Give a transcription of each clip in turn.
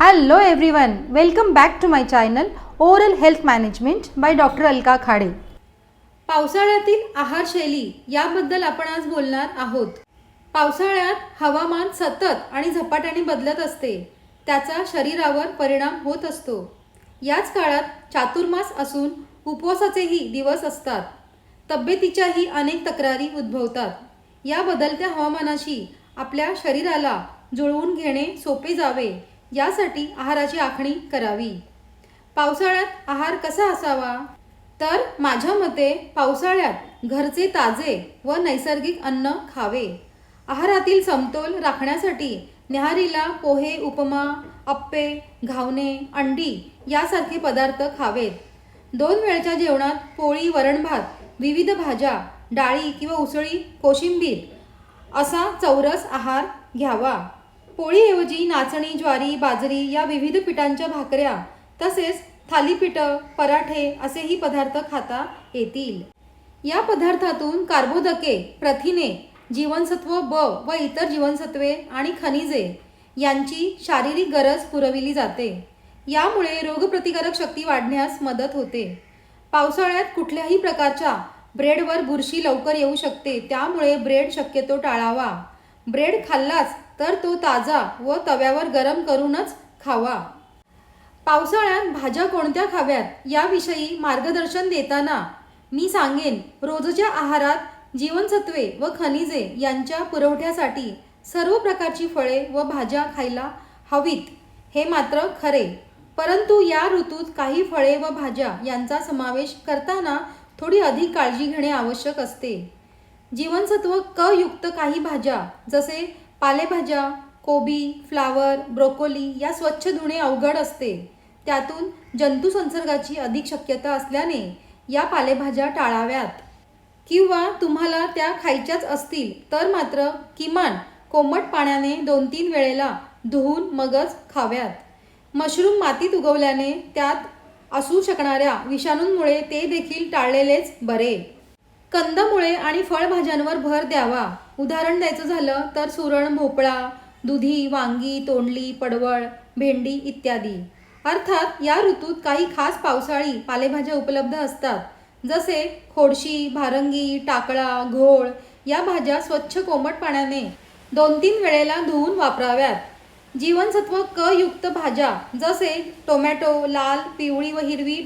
Hello everyone welcome back to my channel oral health management by doctor Alka Khade पावसाळ्यातील आहार शैली याबद्दल आपण आज बोलणार आहोत. पावसाळ्यात हवामान सतत आणि झपाट्याने बदलत असते. त्याचा शरीरावर परिणाम होत असतो. याच काळात चातुर्मास असून उपवासाचेही दिवस असतात. तब्येतीच्याही अनेक तक्रारी उद्भवतात. या बदलत्या हवामानाशी आपल्या शरीराला जुळवून घेणे सोपे जावे. यासाठी आहाराची आखणी करावी. पावसाळ्यात आहार कसा असावा? तर माझ्या मते पावसाळ्यात घरचे ताजे व नैसर्गिक अन्न खावे. आहारातील समतोल राखण्यासाठी न्याहारीला पोहे उपमा अप्पे घावणे अंडी यासारखे पदार्थ खावेत. दोन वेळच्या जेवणात पोळी वरण भात विविध भाज्या डाळी किंवा उसळी कोशिंबीर असा चौरस आहार घ्यावा. पोळीऐवजी नाचणी ज्वारी बाजरी या विविध पिठांच्या भाकऱ्या तसेच थालीपीठं पराठे असेही पदार्थ खाता येतील. या पदार्थातून कार्बोदके प्रथिने जीवनसत्व ब व इतर जीवनसत्वे आणि खनिजे यांची शारीरिक गरज पुरविली जाते. यामुळे रोगप्रतिकारक शक्ती वाढण्यास मदत होते. पावसाळ्यात कुठल्याही प्रकारच्या ब्रेडवर बुरशी लवकर येऊ शकते त्यामुळे ब्रेड शक्यतो टाळावा. ब्रेड खाल्लाच तर तो ताजा व तव्यावर गरम करूनच खावा. पावसाळ्यात भाज्या कोणत्या खाव्यात? याविषयी मार्गदर्शन देताना मी सांगेन रोजच्या आहारात जीवनसत्वे व खनिजे यांच्या पुरवठ्यासाठी सर्व प्रकारची फळे व भाज्या खायला हवीत हे मात्र खरे. परंतु या ऋतूत काही फळे व भाज्या यांचा समावेश करताना थोडी अधिक काळजी घेणे आवश्यक असते. जीवनसत्व क युक्त काही भाज्या जसे पालेभाज्या कोबी फ्लावर ब्रोकोली या स्वच्छ धुणे अवघड असते. त्यातून जंतू संसर्गाची अधिक शक्यता असल्याने या पालेभाज्या टाळाव्यात. किंवा तुम्हाला त्या खायच्याच असतील तर मात्र किमान कोमट पाण्याने दोन तीन वेळेला धुवून मगच खाव्यात. मशरूम मातीत उगवल्याने त्यात असू शकणाऱ्या विषाणूंमुळे ते देखील टाळलेलेच बरे. कंदमुळे आणि फळभाज्यांवर भर द्यावा. उदाहरण द्यायचं झालं तर सुरण भोपळा दुधी वांगी तोंडली पडवळ भेंडी इत्यादी. अर्थात या ऋतूत काही खास पावसाळी पालेभाज्या उपलब्ध असतात. जसे खोडशी भारंगी टाकळा घोळ या भाज्या स्वच्छ कोमट पाण्याने दोन तीन वेळेला धुवून वापराव्यात. जीवनसत्व क युक्त भाज्या जसे टोमॅटो लाल पिवळी व हिरवी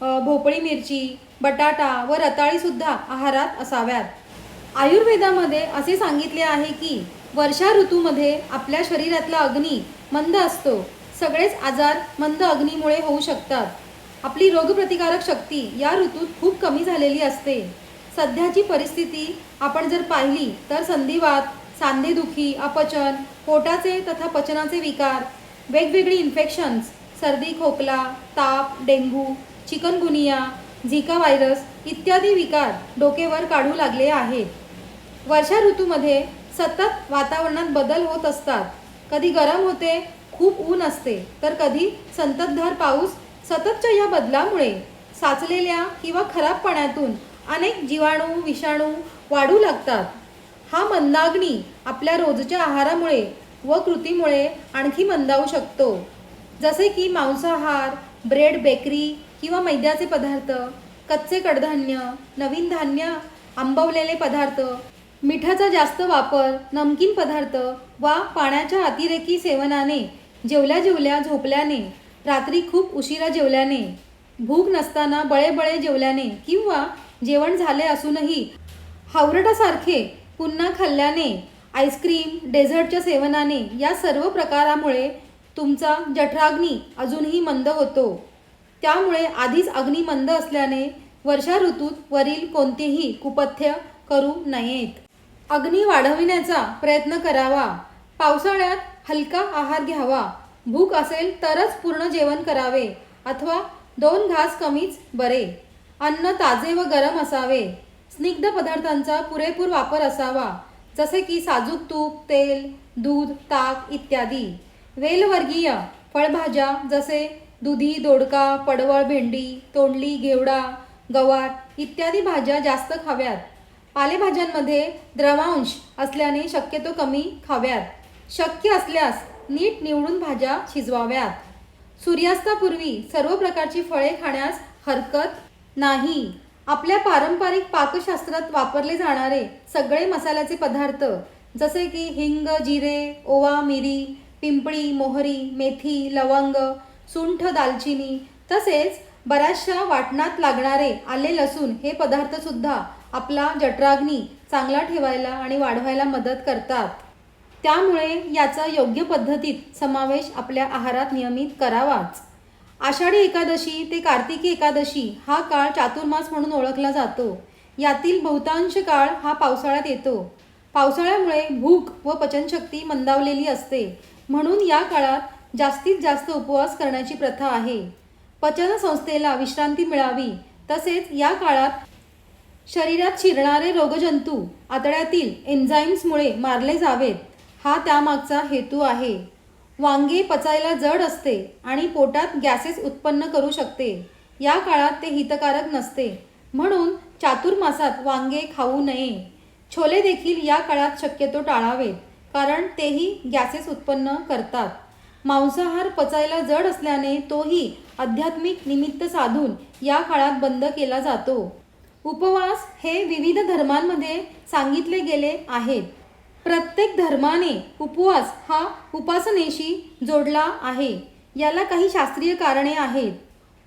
भोपळी मिरची बटाटा व रताळीसुद्धा आहारात असाव्यात. आयुर्वेदामध्ये असे सांगितले आहे की वर्षा ऋतूमध्ये आपल्या शरीरातला अग्नी मंद असतो. सगळेच आजार मंद अग्नीमुळे होऊ शकतात. आपली रोगप्रतिकारक शक्ती या ऋतूत खूप कमी झालेली असते. सध्याची परिस्थिती आपण जर पाहिली तर संधिवात सांधेदुखी अपचन पोटाचे तथा पचनाचे विकार वेगवेगळी इन्फेक्शन्स सर्दी खोकला ताप डेंग्यू चिकनगुनिया झिका व्हायरस इत्यादी विकार डोकेवर काढू लागले आहेत. वर्षा ऋतूमध्ये सतत वातावरणात बदल होत असतात. कधी गरम होते खूप ऊन असते तर कधी संततधार पाऊस. सततच्या या बदलामुळे साचलेल्या किंवा खराब पाण्यातून अनेक जीवाणू विषाणू वाढू लागतात. हा मंदाग्नी आपल्या रोजच्या आहारामुळे व कृतीमुळे आणखी मंदावू शकतो. जसे की मांसाहार ब्रेड बेकरी किंवा मैद्याचे पदार्थ कच्चे कडधान्य नवीन धान्य आंबवलेले पदार्थ मिठाचा जास्त वापर नमकीन पदार्थ वा पाण्याच्या अतिरेकी सेवनाने जेवल्या जेवल्या झोपल्याने रात्री खूप उशिरा जेवल्याने भूक नसताना बळेबळे जेवल्याने किंवा जेवण झाले असूनही हावरटासारखे पुन्हा खाल्ल्याने आईस्क्रीम डेझर्टच्या सेवनाने या सर्व प्रकारामुळे तुमचा जठराग्नी अजूनही मंद होतो. त्यामुळे आधीच अग्नी मंद असल्याने वर्षा ऋतूत वरील कोणतेही कुपथ्य करू नयेत. अग्नी वाढविण्याचा प्रयत्न करावा. पावसाळ्यात हलका आहार घ्यावा. भूक असेल तरच पूर्ण जेवण करावे अथवा दोन घास कमीच बरे. अन्न ताजे व गरम असावे. स्निग्ध पदार्थांचा पुरेपूर वापर असावा. जसे की साजूक तूप तेल दूध ताक इत्यादी. वेलवर्गीय फळभाज्या जसे दुधी दोडका पडवळ भेंडी तोंडली घेवडा गवार इत्यादी भाज्या जास्त खाव्यात. पालेभाज्यांमध्ये द्रवांश असल्याने शक्यतो कमी खाव्यात. शक्य असल्यास नीट निवडून भाज्या शिजवाव्यात. सूर्यास्तापूर्वी सर्व प्रकारची फळे खाण्यास हरकत नाही. आपल्या पारंपरिक पाकशास्त्रात वापरले जाणारे सगळे मसाल्याचे पदार्थ जसे की हिंग जिरे ओवा मिरी पिंपळी मोहरी मेथी लवंग सुंठ दालचिनी तसेच बऱ्याचशा वाटणात लागणारे आले लसूण हे पदार्थसुद्धा आपला जठराग्नी चांगला ठेवायला आणि वाढवायला मदत करतात. त्यामुळे याचा योग्य पद्धतीत समावेश आपल्या आहारात नियमित करावाच. आषाढी एकादशी ते कार्तिकी एकादशी हा काळ चातुर्मास म्हणून ओळखला जातो. यातील बहुतांश काळ हा पावसाळ्यात येतो. पावसाळ्यामुळे भूक व पचनशक्ती मंदावलेली असते. म्हणून या काळात जास्तीत जास्त उपवास करण्याची प्रथा आहे. पचनसंस्थेला विश्रांती मिळावी तसेच या काळात शरीरात शिरणारे रोगजंतू आतड्यातील एन्झाईम्समुळे मारले जावेत हा त्यामागचा हेतू आहे. वांगे पचायला जड असते आणि पोटात गॅसेस उत्पन्न करू शकते. या काळात ते हितकारक नसते. म्हणून चातुर्मासात वांगे खाऊ नये. छोले देखील या काळात शक्यतो टाळावेत कारण तेही गॅसेस उत्पन्न करतात. मांसाहार पचायला जड असल्याने तोही आध्यात्मिक निमित्त साधून या काळात बंद केला जातो. उपवास हे विविध धर्मांमध्ये सांगितले गेले आहेत. प्रत्येक धर्माने उपवास हा उपासनेशी जोडला आहे. याला काही शास्त्रीय कारणे आहेत.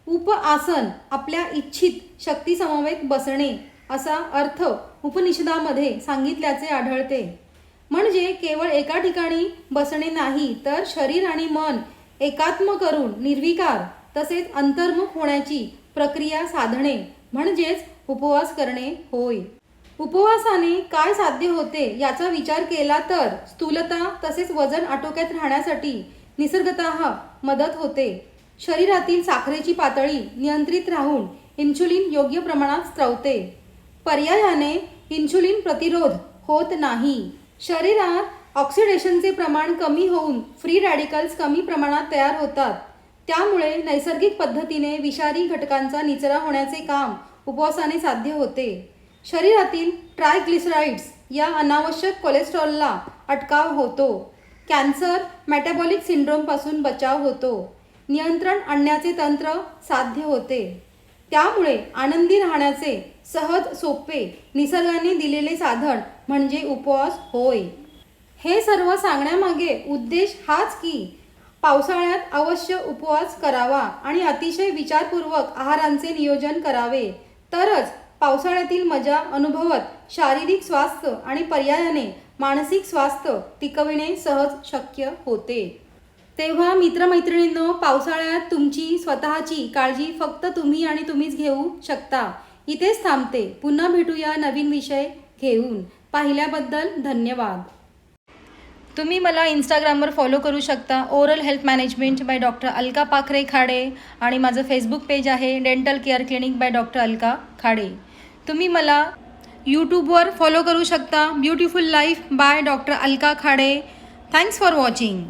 उप आसन आपल्या इच्छित शक्तीसमवेत बसणे असा अर्थ उपनिषदामध्ये सांगितल्याचे आढळते. म्हणजे केवळ एका ठिकाणी बसणे नाही तर शरीर आणि मन एकात्म करून निर्विकार तसेच अंतर्मुख होण्याची प्रक्रिया साधणे म्हणजेच उपवास करणे होय. उपवासाने काय साध्य होते याचा विचार केला तर स्थूलता तसेच वजन आटोक्यात राहण्यासाठी निसर्गत मदत होते. शरीरातील साखरेची पातळी नियंत्रित राहून इन्शुलिन योग्य प्रमाणात स्त्रवते पर्यायाने इन्शुलिन प्रतिरोध होत नाही. शरीरात ऑक्सिडेशनचे प्रमाण कमी होऊन फ्री रॅडिकल्स कमी प्रमाणात तयार होतात. त्यामुळे नैसर्गिक पद्धतीने विषारी घटकांचा निचरा होण्याचे काम उपवासाने साध्य होते. शरीरातील ट्रायग्लिसराइड्स या अनावश्यक कोलेस्ट्रॉलला अटकाव होतो. कॅन्सर मेटाबॉलिक सिंड्रोमपासून बचाव होतो. नियंत्रण आणण्याचे तंत्र साध्य होते. त्यामुळे आनंदी राहण्याचे सहज सोपे निसर्गाने दिलेले साधन म्हणजे उपवास होय. हे सर्व सांगण्यामागे उद्देश हाच की पावसाळ्यात अवश्य उपवास करावा आणि अतिशय विचारपूर्वक आहारांचे नियोजन करावे. तरच पावसाळ्यातील मजा अनुभवत शारीरिक स्वास्थ्य आणि पर्यायाने मानसिक स्वास्थ्य टिकविणे सहज शक्य होते. तेव्हा मित्रमैत्रिणींनो पावसाळ्यात तुमची स्वतःची काळजी फक्त तुम्ही आणि तुम्हीच घेऊ शकता. इथेच थांबते. पुन्हा भेटूया नवीन विषय घेऊन. पाहिल्याबद्दल धन्यवाद. तुम्ही मला इंस्टाग्रामवर फॉलो करू शकता. Oral health management by doctor Alka Pakhare Khade आणि माझं फेसबुक पेज आहे dental care clinic by doctor Alka Khade. तुम्ही मला यूट्यूबवर फॉलो करू शकता. Beautiful life by doctor Alka Khade. Thanks for watching